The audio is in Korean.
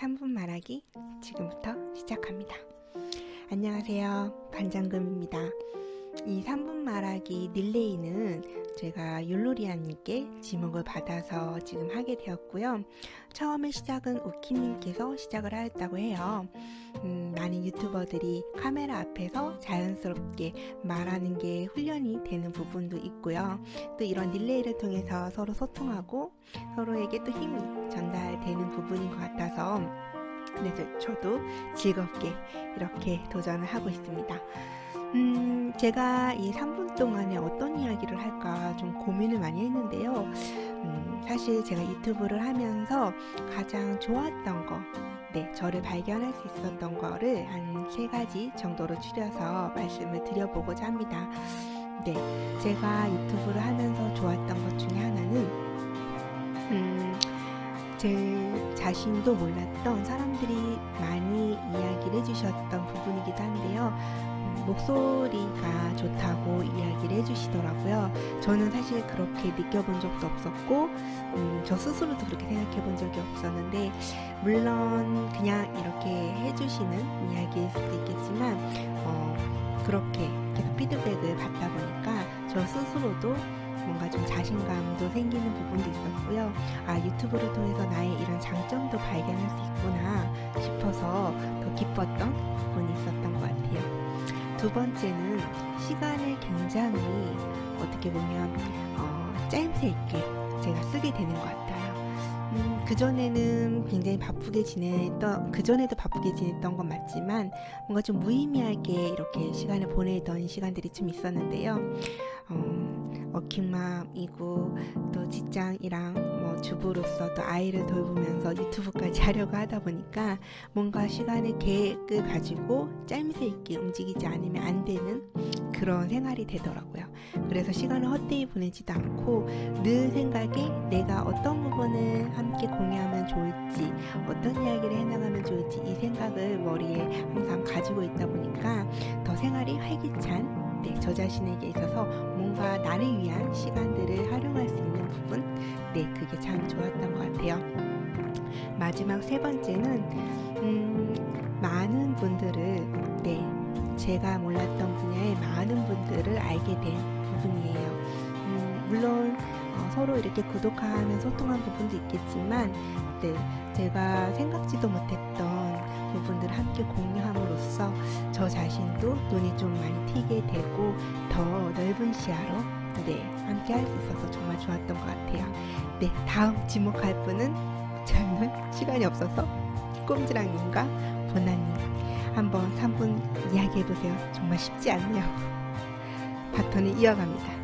3분 말하기 지금부터 시작합니다. 안녕하세요. 반장금입니다. 이 3분 말하기 릴레이는 제가 율로리아님께 지목을 받아서 지금 하게 되었고요. 처음에 시작은 우키님께서 시작을 하였다고 해요. 음, 많은 유튜버들이 카메라 앞에서 자연스럽게 말하는 게 훈련이 되는 부분도 있고요. 또 이런 릴레이를 통해서 서로 소통하고 서로에게 또 힘이 전달되는 부분인 것 같아서 네, 저- 저도 즐겁게 이렇게 도전을 하고 있습니다. 음, 제가 이 3분 동안에 어떤 이야기를 할까 좀 고민을 많이 했는데요. 음, 사실 제가 유튜브를 하면서 가장 좋았던 거, 네, 저를 발견할 수 있었던 거를 한 세 가지 정도로 추려서 말씀을 드려보고자 합니다. 네, 제가 유튜브를 하면서 좋았던 것 중에 하나는, 음, 제 자신도 몰랐던 사람들이 많이 이야기를 해주셨던 부분이기도 한데요. 음, 목소리가 좋다고 이야기를 해주시더라고요. 저는 사실 그렇게 느껴본 적도 없었고, 음, 저 스스로도 그렇게 생각해 본 적이 없었는데, 물론 그냥 이렇게 해주시는 이야기일 수도 있겠지만, 어, 그렇게 계속 피드백을 받다 보니까 저 스스로도 뭔가 좀 자신감도 생기는 부분도 있었고요. 아, 유튜브를 통해서 나의 이런 장점도 발견할 수 있구나 싶어서 더 기뻤던 부분이 있었던 것 같아요. 두 번째는 시간을 굉장히 어떻게 보면 어, 짜임새 있게 제가 쓰게 되는 것 같아요. 음, 그전에는 굉장히 바쁘게 지냈던, 그전에도 바쁘게 지냈던 건 맞지만 뭔가 좀 무의미하게 이렇게 시간을 보내던 시간들이 좀 있었는데요. 어, 워킹맘이고 또 직장이랑 뭐 주부로서 또 아이를 돌보면서 유튜브까지 하려고 하다 보니까 뭔가 시간의 계획을 가지고 짜임새 있게 움직이지 않으면 안 되는 그런 생활이 되더라고요. 그래서 시간을 헛되이 보내지도 않고 늘 생각에 내가 어떤 부분을 함께 공유하면 좋을지 어떤 이야기를 해나가면 좋을지 이 생각을 머리에 항상 가지고 있다 보니까 더 생활이 활기찬 네, 저 자신에게 있어서 뭔가 나를 위한 시간들을 활용할 수 있는 부분. 네 그게 참 좋았던 것 같아요. 마지막 세 번째는 음, 많은 분들을 네 제가 몰랐던 분야의 많은 분들을 알게 된 부분이에요. 음, 물론 어, 서로 이렇게 구독하면 소통한 부분도 있겠지만 네 제가 생각지도 못했던 부분들을 함께 공유함으로써 저 자신도 눈이 좀 많이 튀게 되고 더 넓은 시야로 네 함께 할 수 있어서 정말 좋았던 것 같아요. 네 다음 지목할 분은 저는 시간이 없어서 꼼지랑님과 보나님 한번 3분 이야기해 보세요. 정말 쉽지 않네요. 바톤을 이어갑니다.